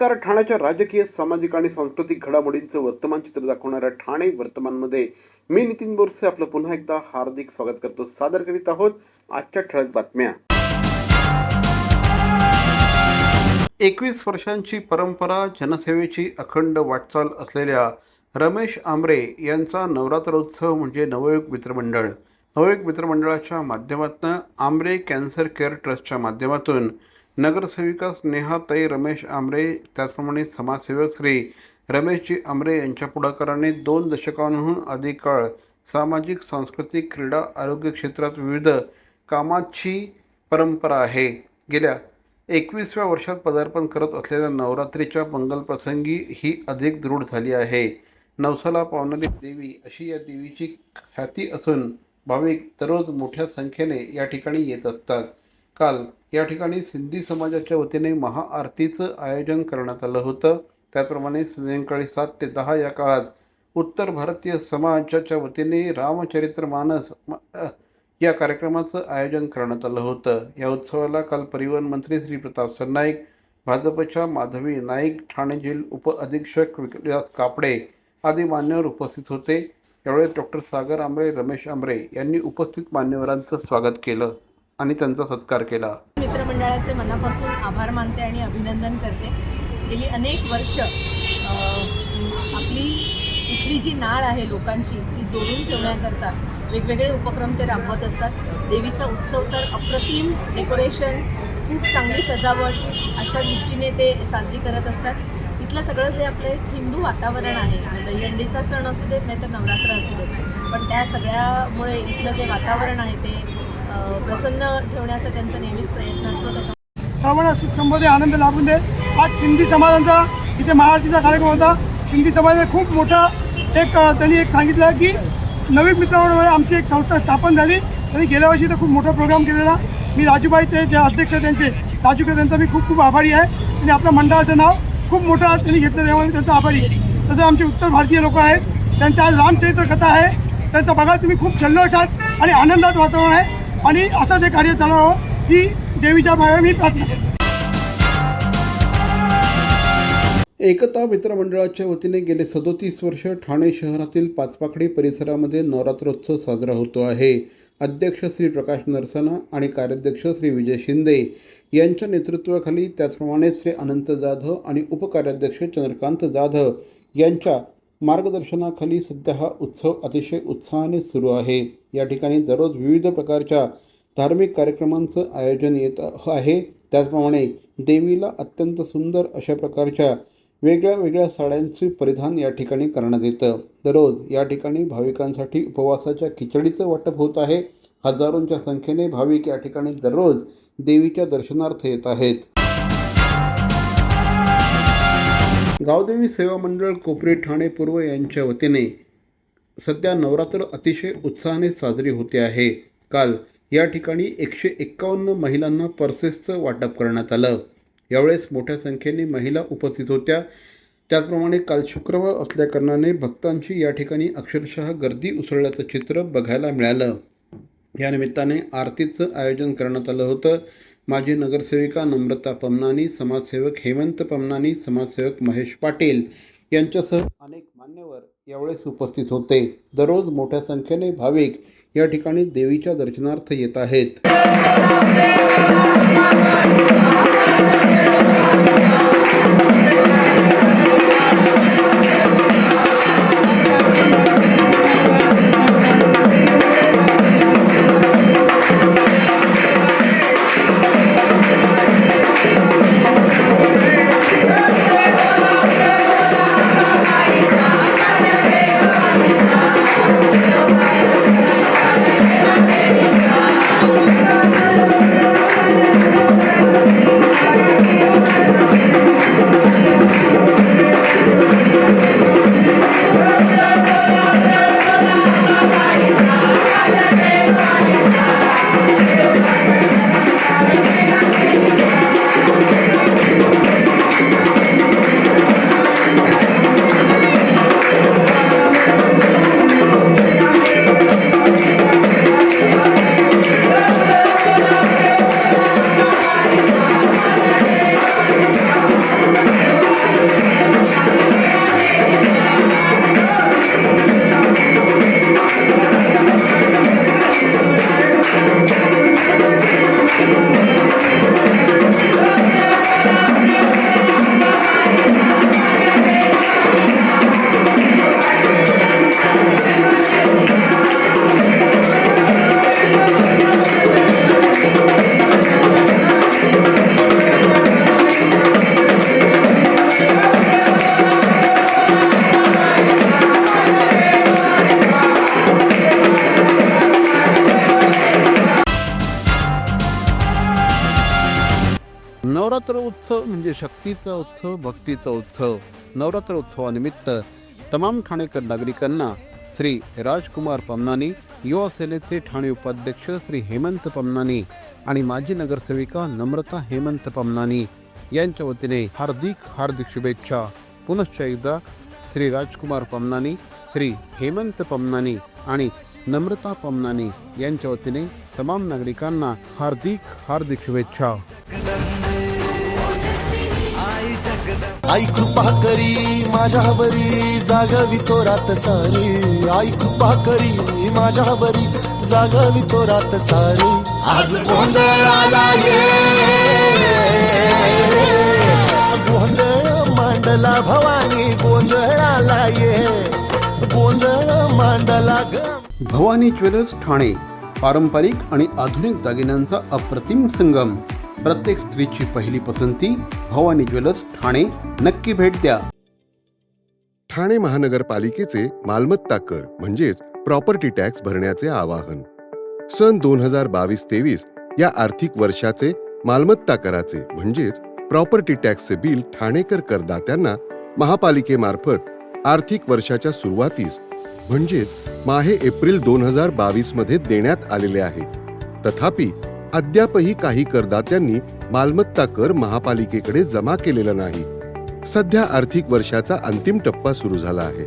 नमस्कार ठाण्याच्या राजकीय सामाजिक आणि सांस्कृतिक घडामोडींचं वर्तमान चित्र दाखवणाऱ्या ठाणे वर्तमानमध्ये मी नितीन बोरसे आपलं पुन्हा एकदा हार्दिक स्वागत करतो. सादर करीत आहोत आजच्या ठळक बातम्या. एकवीस वर्षांची परंपरा जनसेवेची अखंड वाटचाल असलेल्या रमेश आमरे यांचा नवरात्रोत्सव म्हणजे नवयुग मित्रमंडळ नवयुग मित्रमंडळाच्या माध्यमातून आमरे कॅन्सर केअर ट्रस्टच्या माध्यमातून नगरसेविका स्नेहाताई रमेश आमरे त्याचप्रमाणे समाजसेवक श्री रमेशजी आमरे यांच्या पुढाकाराने दोन दशकांहून अधिक काळ सामाजिक सांस्कृतिक क्रीडा आरोग्य क्षेत्रात विविध कामाची परंपरा आहे. गेल्या एकवीसव्या वर्षात पदार्पण करत असलेल्या नवरात्रीच्या मंगलप्रसंगी ही अधिक दृढ झाली आहे. नवसाला पावणारी देवी अशी या देवीची ख्याती असून भाविक दररोज मोठ्या संख्येने या ठिकाणी येत असतात. काल या ठिकाणी सिंधी समाजाच्या वतीने महाआरतीचं आयोजन करण्यात आलं होतं. त्याचप्रमाणे सायंकाळी सात ते दहा या काळात उत्तर भारतीय समाजाच्या वतीने रामचरित्र मानस या कार्यक्रमाचं आयोजन करण्यात आलं होतं. या उत्सवाला काल परिवहन मंत्री श्री प्रताप सरनाईक भाजपच्या माधवी नाईक ठाणे जिल्हा उपअधीक्षक विकास कापडे आदी मान्यवर उपस्थित होते. यावेळी डॉक्टर सागर आंबरे रमेश आंबरे यांनी उपस्थित मान्यवरांचं स्वागत केलं. आणि त्यांचा सत्कार केला. मित्रमंडळाचे मनापासून आभार मानते आणि अभिनंदन करते. गेली अनेक वर्ष आपली इथली जी नाळ आहे लोकांची ती जोडून ठेवण्याकरता वेगवेगळे उपक्रम ते राबवत असतात. देवीचा उत्सव तर अप्रतिम डेकोरेशन खूप चांगली सजावट अशा दृष्टीने ते साजरी करत असतात. इथलं सगळं जे आपलं एक हिंदू वातावरण आहे म्हणजे दहीहंडीचा सण असू देत नाही तर नवरात्र असू देत पण त्या सगळ्यामुळे इथलं जे वातावरण आहे ते प्रसन्न ठेवण्याचा त्यांचा नेहमीच प्रयत्न असतो. त्याच्या सर्वांना सुख आनंद लाभून दे. आज सिंधी समाजांचा इथे महाआरतीचा कार्यक्रम होता. सिंधी समाजाने खूप मोठा एक त्यांनी एक सांगितलं की नवीन मित्रांमुळे आमची एक संस्था स्थापन झाली. त्यांनी गेल्या वर्षी तर खूप मोठा प्रोग्राम केलेला. मी राजूबाई ते जे अध्यक्ष त्यांचे राजूके त्यांचा मी खूप खूप आभारी आहे. आणि आपल्या मंडळाचं नाव खूप मोठं त्यांनी घेतलं त्यामुळे त्यांचा आभारी. आहे तसं आमचे उत्तर भारतीय लोक आहेत. त्यांचं आज रामचरित्र कथा आहे. त्यांचं बघा तुम्ही खूप जल्लोषात आणि आनंदात वातावरण आहे. आणि असं जे कार्य चालवावं ही देवीच्या माया मी प्रार्थना करतो. एकता मित्रमंडळाच्या वतीने गेले सदोतीस वर्ष ठाणे शहरातील पाचपाखडी परिसरामध्ये नवरात्रोत्सव साजरा होतो आहे. अध्यक्ष श्री प्रकाश नरसना आणि कार्याध्यक्ष श्री विजय शिंदे यांच्या नेतृत्वाखाली त्याचप्रमाणे श्री अनंत जाधव आणि उपकार्याध्यक्ष चंद्रकांत जाधव यांच्या मार्गदर्शनाखाली सध्या हा उत्सव अतिशय उत्साहाने सुरू आहे. या ठिकाणी दररोज विविध प्रकारच्या धार्मिक कार्यक्रमांचं आयोजन येत आहे. त्याचप्रमाणे देवीला अत्यंत सुंदर अशा प्रकारच्या वेगळ्या वेगळ्या साड्यांचे परिधान या ठिकाणी करण्यात येतं. दररोज या ठिकाणी भाविकांसाठी उपवासाच्या खिचडीचं वाटप होत आहे. हजारोंच्या संख्येने भाविक या ठिकाणी दररोज देवीच्या दर्शनार्थ येत आहेत. गावदेवी सेवा मंडळ कोपरे ठाणे पूर्व यांच्या वतीने सध्या नवरात्र अतिशय उत्साहाने साजरी होते आहे. काल या ठिकाणी एकशे एक्कावन्न महिलांना पर्सेसचं वाटप करण्यात आलं. यावेळेस मोठ्या संख्येने महिला उपस्थित होत्या. त्याचप्रमाणे काल शुक्रवार असल्याकारणाने भक्तांची या ठिकाणी अक्षरशः गर्दी उसळल्याचं चित्र बघायला मिळालं. या निमित्ताने आरतीचं आयोजन करण्यात आलं होतं. माजी नगरसेविका नम्रता पमनानी समाजसेवक हेमंत पमनानी समाजसेवक महेश पाटील यांच्यासह अनेक मान्यवर यावेळेस उपस्थित होते. दररोज मोठ्या संख्येने भाविक या ठिकाणी देवीच्या दर्शनार्थ येत आहेत. नवरात्र उत्सव म्हणजे शक्तीचा उत्सव भक्तीचा उत्सव. नवरात्र उत्सवानिमित्त तमाम ठाणेकर नागरिकांना श्री राजकुमार पमनानी युवा सेनेचे ठाणे उपाध्यक्ष श्री हेमंत पमनानी आणि माजी नगरसेविका नम्रता हेमंत पमनानी यांच्या वतीने हार्दिक हार्दिक शुभेच्छा. पुनश्च एकदा श्री राजकुमार पमनानी श्री हेमंत पमनानी आणि नम्रता पमनानी यांच्या वतीने तमाम नागरिकांना हार्दिक हार्दिक शुभेच्छा. आई कृपा करी माझ्यावरी जागावी तो रात सारी. आई कृपा करी माझ्यावरी जागावी तो रात सारी. आज गोंधळाला ये. गोंधळ मांडला भवानी गोंधळाला ये. गोंधळ मांडला ग भवानी ज्वेलर्स ठाणे पारंपरिक आणि आधुनिक दागिन्यांचा अप्रतिम संगम. प्रत्येक स्त्रीची पहिली पसंती भवानी ज्वेलर्स ठाणे. नक्की भेट द्या. ठाणे महानगरपालिकेचे मालमत्ता कर म्हणजेच प्रॉपर्टी टॅक्स भरण्याचे आवाहन. सन दोन हजार बावीस तेवीस या आर्थिक वर्षाचे मालमत्ता कराचे म्हणजेच प्रॉपर्टी टॅक्सचे बिल ठाणेकर करदात्यांना महापालिकेमार्फत आर्थिक वर्षाच्या सुरुवातीस म्हणजेच माहे एप्रिल दोन हजार बावीसमध्ये देण्यात आलेले आहे. तथापि अद्यापही काही करदात्यांनी मालमत्ता कर महापालिकेकडे जमा केलेला नाही. सध्या आर्थिक वर्षाचा अंतिम टप्पा सुरू झाला आहे.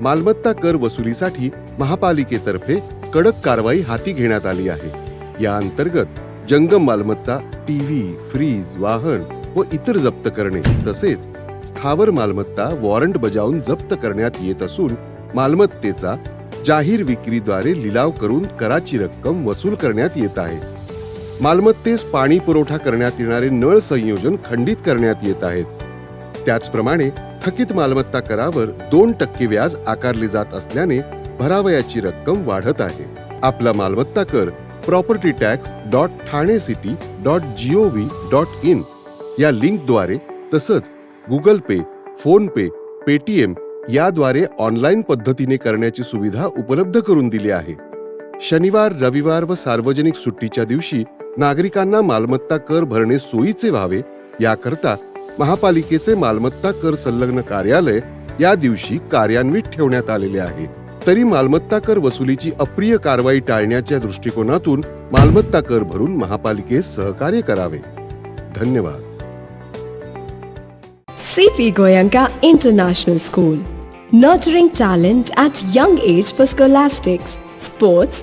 मालमत्ता कर वसुलीसाठी महापालिकेतर्फे कडक कारवाई हाती घेण्यात आली आहे. या अंतर्गत जंगम मालमत्ता टीव्ही फ्रीज वाहन व इतर जप्त करणे तसेच स्थावर मालमत्ता वॉरंट बजावून जप्त करण्यात येत असून मालमत्तेचा जाहीर विक्रीद्वारे लिलाव करून कराची रक्कम वसूल करण्यात येत आहे. मालमत्तेस पाणी पुरवठा करण्यात येणारे नळ संयोजन खंडित करण्यात येत आहेत. त्याचप्रमाणे थकीत मालमत्ता करावर दोन टक्के व्याज आकारले जात असल्याने भरावयाची रक्कम वाढत आहे. आपला मालमत्ता कर property tax dot Thane city dot gov dot in या लिंकद्वारे तसंच Google pay PhonePe Paytm याद्वारे ऑनलाईन पद्धतीने करण्याची सुविधा उपलब्ध करून दिली आहे. शनिवार रविवार व सार्वजनिक सुट्टीच्या दिवशी नागरिकांना मालमत्ता कर भरणे सोयीचे व्हावे याकरता महापालिकेचे मालमत्ता कर संलग्न कार्यालय या दिवशी कार्यान्वित ठेवण्यात आलेले आहे. तरी मालमत्ता कर वसुलीची अप्रिय कारवाई टाळण्याच्या दृष्टिकोनातून मालमत्ता कर भरून महापालिकेस सहकार्य करावे. धन्यवाद. C P Goenka international school nurturing talent at young age for scholastics sports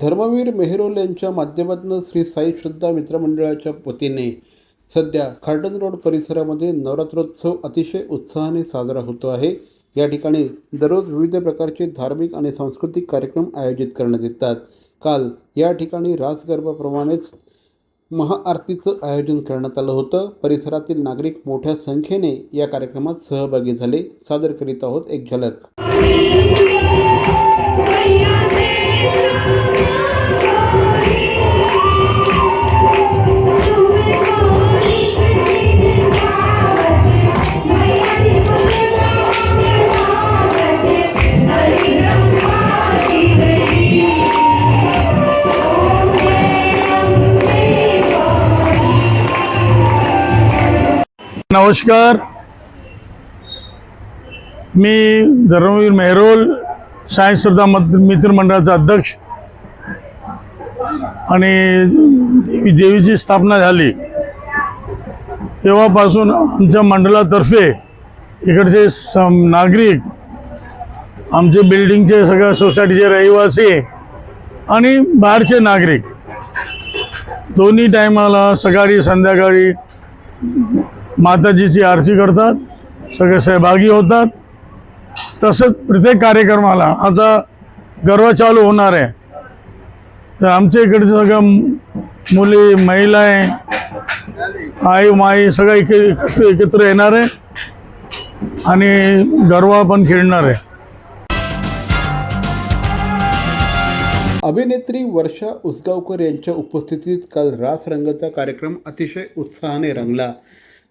Dharmaveer Mehrol यांच्या माध्यमातून श्री साई श्रद्धा मित्रमंडळाच्या वतीने सध्या खार्डन रोड परिसरामध्ये नवरात्रोत्सव अतिशय उत्साहाने साजरा होतो आहे. या ठिकाणी दररोज विविध प्रकारचे धार्मिक आणि सांस्कृतिक कार्यक्रम आयोजित करण्यात येतात. काल या ठिकाणी रासगरबाप्रमाणेच महाआरतीचं आयोजन करण्यात आलं होतं. परिसरातील नागरिक मोठ्या संख्येने या कार्यक्रमात सहभागी झाले. सादर करीत आहोत एक झलक. नमस्कार. मी धर्मवीर मेहरोल सायन्स श्रद्धा मत मित्रमंडळाचा अध्यक्ष. आणि देवी देवीची स्थापना झाली. तेव्हापासून आमच्या मंडळातर्फे इकडचे सम नागरिक आमचे बिल्डिंगचे सगळ्या सोसायटीचे रहिवासी आणि बाहेरचे नागरिक. दोन्ही टायमाला सकाळी संध्याकाळी माताजीची आरती करतात सगळे सहभागी होतात. तसंच प्रत्येक कार्यक्रमाला आता गर्व चालू होणार आहे. तर आमच्या इकडे सगळं मुली महिला आई माई सगळं एक एकत्र एकत्र येणार आहे. आणि गरबा पण खेळणार आहे. अभिनेत्री वर्षा उसगावकर यांच्या उपस्थितीत काल रास रंगाचा कार्यक्रम अतिशय उत्साहाने रंगला.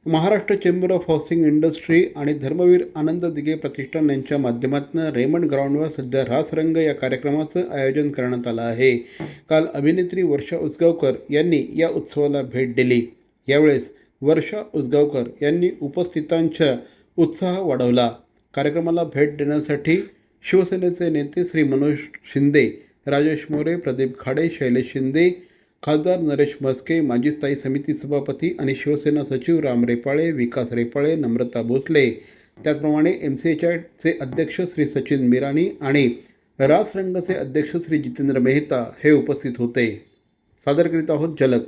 Maharashtra chamber of housing industry आणि धर्मवीर आनंद दिगे प्रतिष्ठान यांच्या माध्यमातून रेमंड ग्राउंडवर सध्या रासरंग या कार्यक्रमाचं आयोजन करण्यात आलं आहे. काल अभिनेत्री वर्षा उसगावकर यांनी या उत्सवाला भेट दिली. यावेळेस वर्षा उसगावकर यांनी उपस्थितांच्या उत्साह वाढवला. कार्यक्रमाला भेट देण्यासाठी शिवसेनेचे नेते श्री मनोज शिंदे राजेश मोरे प्रदीप खाडे शैलेश शिंदे खासदार नरेश म्हस्के माजी स्थायी समिती सभापती आणि शिवसेना सचिव राम रेपाळे विकास रेपाळे नम्रता भोसले. त्याचप्रमाणे एम सी एचचे अध्यक्ष श्री सचिन मिराणी आणि रासरंगचे अध्यक्ष श्री जितेंद्र मेहता हे उपस्थित होते. सादर करीत आहोत झलक.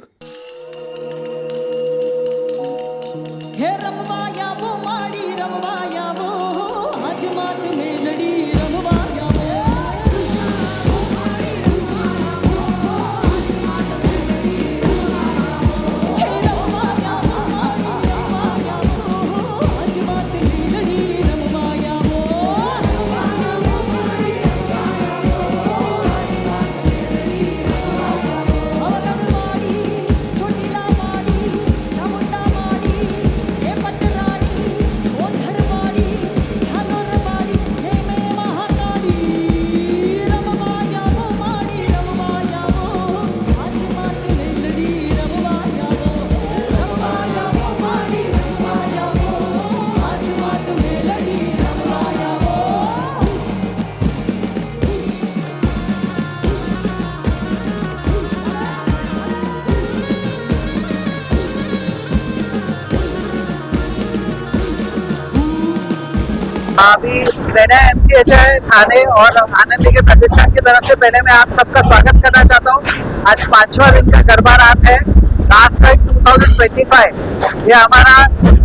अभी मैंने एम सी एच थाने और आनंद के प्रतिष्ठान की तरफ़ से पहले मैं आप सबका स्वागत करना चाहता हूँ। आज पांचवा दिन का गरबा रात है। Last time two thousand twenty five ये हमारा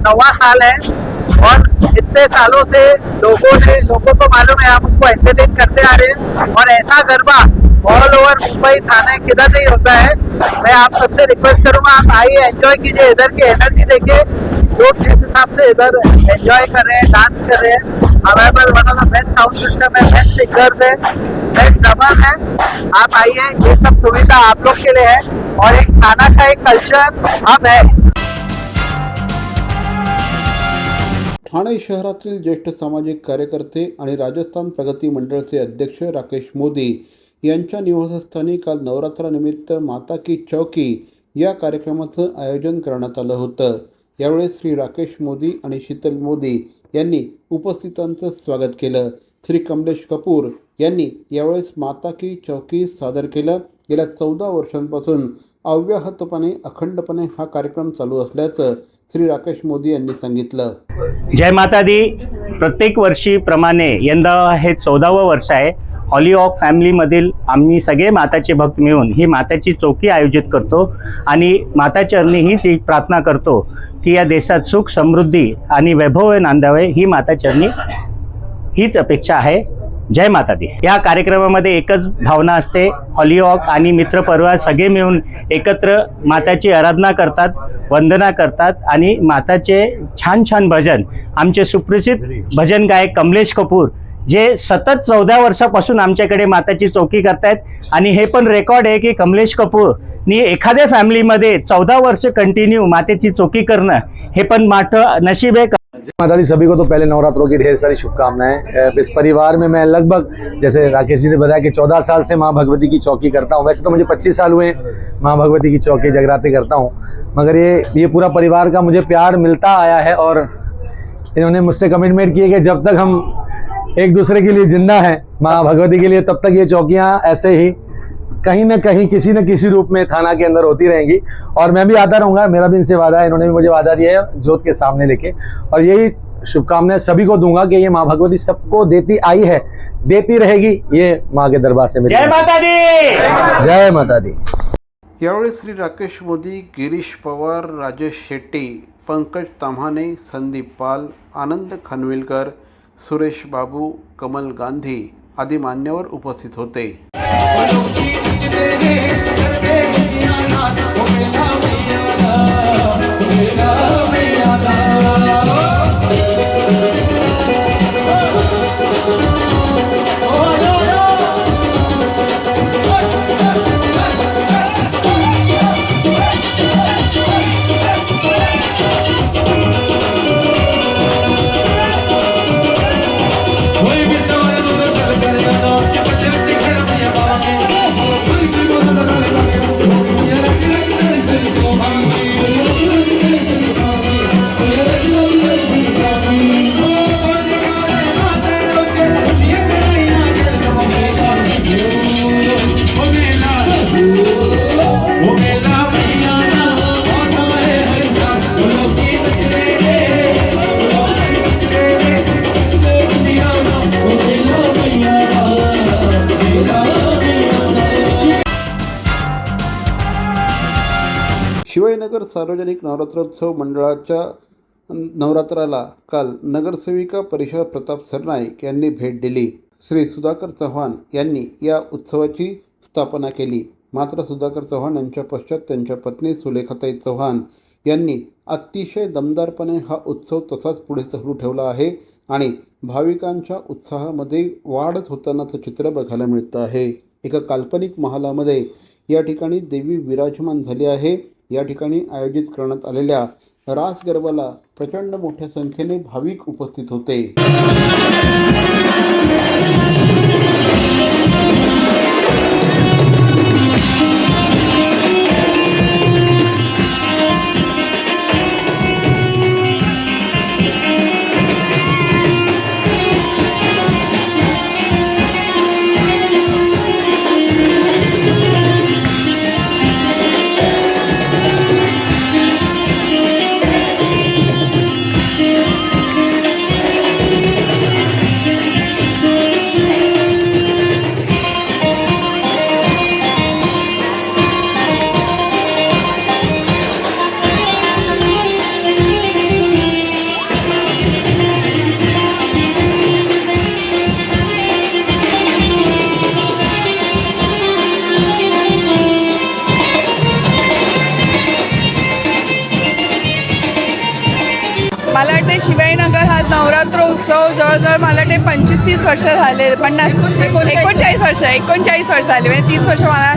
नवा साल है और इतने सालों से लोगों ने लोगों को मालूम है, हम उसको एंटरटेन करते आ रहे हैं। और ऐसा गरबा ऑल ओवर मुंबई थाने किधर नहीं होता है, मैं आप सबसे रिक्वेस्ट करूँगा, आप आइए एंजॉय कीजिए, इधर की एनर्जी देखिए। लोग जिस हिसाब से इधर एंजॉय कर रहे हैं डांस कर रहे हैं। Available one of the best sound system है बेस्ट स्पीकर है बेस्ट डबल है। आप आइए ये सब सुविधा आप लोग के लिए है और एक खाना का एक कल्चर अब है। ठाणे शहरातील ज्येष्ठ सामाजिक कार्यकर्ते आणि राजस्थान प्रगती मंडळचे अध्यक्ष राकेश मोदी यांच्या निवासस्थानी काल नवरात्रानिमित्त माता की चौकी या कार्यक्रमाचं आयोजन करण्यात आलं होतं. यावेळी श्री राकेश मोदी आणि शीतल मोदी यांनी उपस्थितांचं स्वागत केलं. श्री कमलेश कपूर यांनी यावेळेस माता की चौकी सादर केलं. गेल्या चौदा वर्षांपासून अव्याहतपणे अखंडपणे हा कार्यक्रम चालू असल्याचं श्री राकेश मोदी यांनी सांगितलं. जय माता दी. प्रत्येक वर्षीप्रमाणे यंदा हे चौदावं वर्ष आहे. हॉली ऑफ फॅमिलीमधील आम्ही सगळे माताचे भक्त मिळून ही माताची चौकी आयोजित करतो आणि माताचरणी हीच ही प्रार्थना करतो की या देशात सुख समृद्धी आणि वैभव नांदावे ही माताचरणी हीच अपेक्षा आहे. जय माता दी या कार्यक्रमामध्ये एकच भावना असते. हॉलिऑक आणि मित्रपरिवार सगळे मिळून एकत्र माताची आराधना करतात वंदना करतात आणि माताचे छान छान भजन आमचे सुप्रसिद्ध भजन गायक कमलेश कपूर जे सतत चौदा वर्षापासून आमच्याकडे माताची चौकी करतायत. आणि हे पण रेकॉर्ड आहे की कमलेश कपूर नी एखाद्या फॅमिलीमध्ये चौदा वर्ष कंटिन्यू मातेची चौकी करणं हे पण मोठं नशीब आहे. माता दी सभी को तो पहले नवरात्रों की ढेर सारी शुभकामनाएं। इस परिवार में मैं लगभग जैसे राकेश जी ने बताया कि 14 साल से माँ भगवती की चौकी करता हूँ। वैसे तो मुझे 25 साल हुए माँ भगवती की चौकी जगराते करता हूँ। मगर ये ये पूरा परिवार का मुझे प्यार मिलता आया है और इन्होंने मुझसे कमिटमेंट किए कि जब तक हम एक दूसरे के लिए ज़िंदा है। माँ भगवती के लिए तब तक ये चौकियाँ ऐसे ही कहीं ना कहीं किसी न किसी रूप में थाना के अंदर होती रहेंगी। और मैं भी आता रहूँगा मेरा भी इनसे वादा है इन्होंने भी मुझे वादा दिया है जोत के सामने लेके। और यही शुभकामनाएँ सभी को दूँगा कि ये माँ भगवती सबको देती आई है देती रहेगी ये माँ के दरबार से जय माता दी जय माता दी यावेळी श्री राकेश मोदी गिरीश पवार राजेश शेट्टी पंकज ताम्हाणे संदीप पाल आनंद खानविलकर सुरेश बाबू कमल गांधी आदी मान्यवर उपस्थित होते. सार्वजनिक नवरात्रोत्सव मंडळाच्या नवरात्राला काल नगरसेविका परिषद प्रताप सरनाईक यांनी भेट दिली. श्री सुधाकर चव्हाण यांनी या उत्सवाची स्थापना केली. मात्र सुधाकर चव्हाण यांच्या पश्चात त्यांच्या पत्नी सुलेखाताई चव्हाण यांनी अतिशय दमदारपणे हा उत्सव तसाच पुढे सुरू ठेवला आहे आणि भाविकांच्या उत्साहामध्ये वाढच होतानाचं चित्र बघायला मिळतं आहे. एका काल्पनिक महालामध्ये या ठिकाणी देवी विराजमान झाली आहे. या ठिकाणी आयोजित करण्यात आलेल्या रास गरबाला प्रचंड मोठ्या संख्येने भाविक उपस्थित होते. नवरात्र उत्सव जवळजवळ मला ते पंचवीस तीस वर्ष झाले पन्नास एकोणचाळीस वर्ष एकोणचाळीस वर्ष झाले म्हणजे तीस वर्ष मला.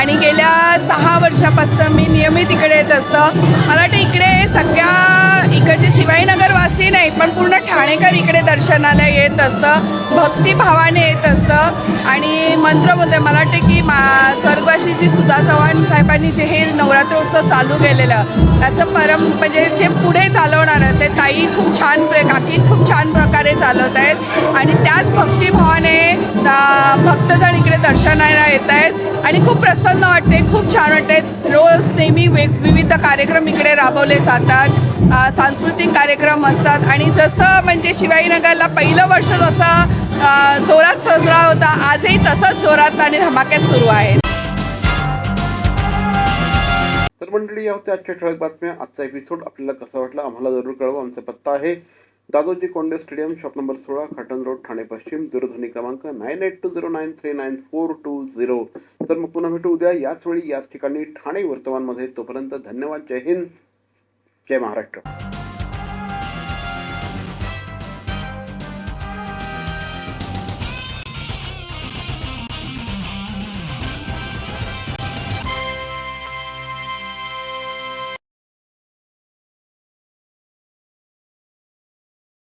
आणि गेल्या सहा वर्षापासून मी नियमित इकडे येत असतं. मला वाटतं इकडे सगळ्या इकडचे शिवाजीनगरवासी नाही पण पूर्ण ठाणेकर इकडे दर्शनाला येत असतं भक्तिभावाने येत असतं. आणि मंत्रमुद्र मला वाटते की मा स्वर्गवासी जी सुधा चव्हाण साहेबांनी जे हे नवरात्र उत्सव चालू केलेलं त्याचं परम म्हणजे जे पुढे चालवणार ते ताई खूप छान प्र काकी खूप छान प्रकारे चालवत आहेत. आणि त्याच भक्तिभावाने भक्तजण इकडे दर्शनाला येत आहेत. आणि खूप प्रसन्न वाटते खूप छान वाटते. रोज नेहमी वेग विविध कार्यक्रम इकडे राबवले जातात. सांस्कृतिक कार्यक्रम असतात. आणि जसं म्हणजे शिवाजीनगरला पहिलं वर्ष जसं जोरात साजरा होता आजही तसंच जोरात आणि धमाक्यात सुरू आहे तर मंडळी या होत्या आजच्या ठळक बातम्या. आजचा एपिसोड आपल्याला कसा वाटला आम्हाला जरूर कळवा. आमचा पत्ता आहे Dadoji Konde stadium shop number सोळा खाटन रोड ठाणे पश्चिम दूरध्वनी क्रमांक nine eight two zero nine three nine four two zero तर मग पुन्हा भेटू उद्या. याच वेळी याच ठिकाणी ठाणे वर्तमानमध्ये. तोपर्यंत धन्यवाद. जय हिंद. जय महाराष्ट्र.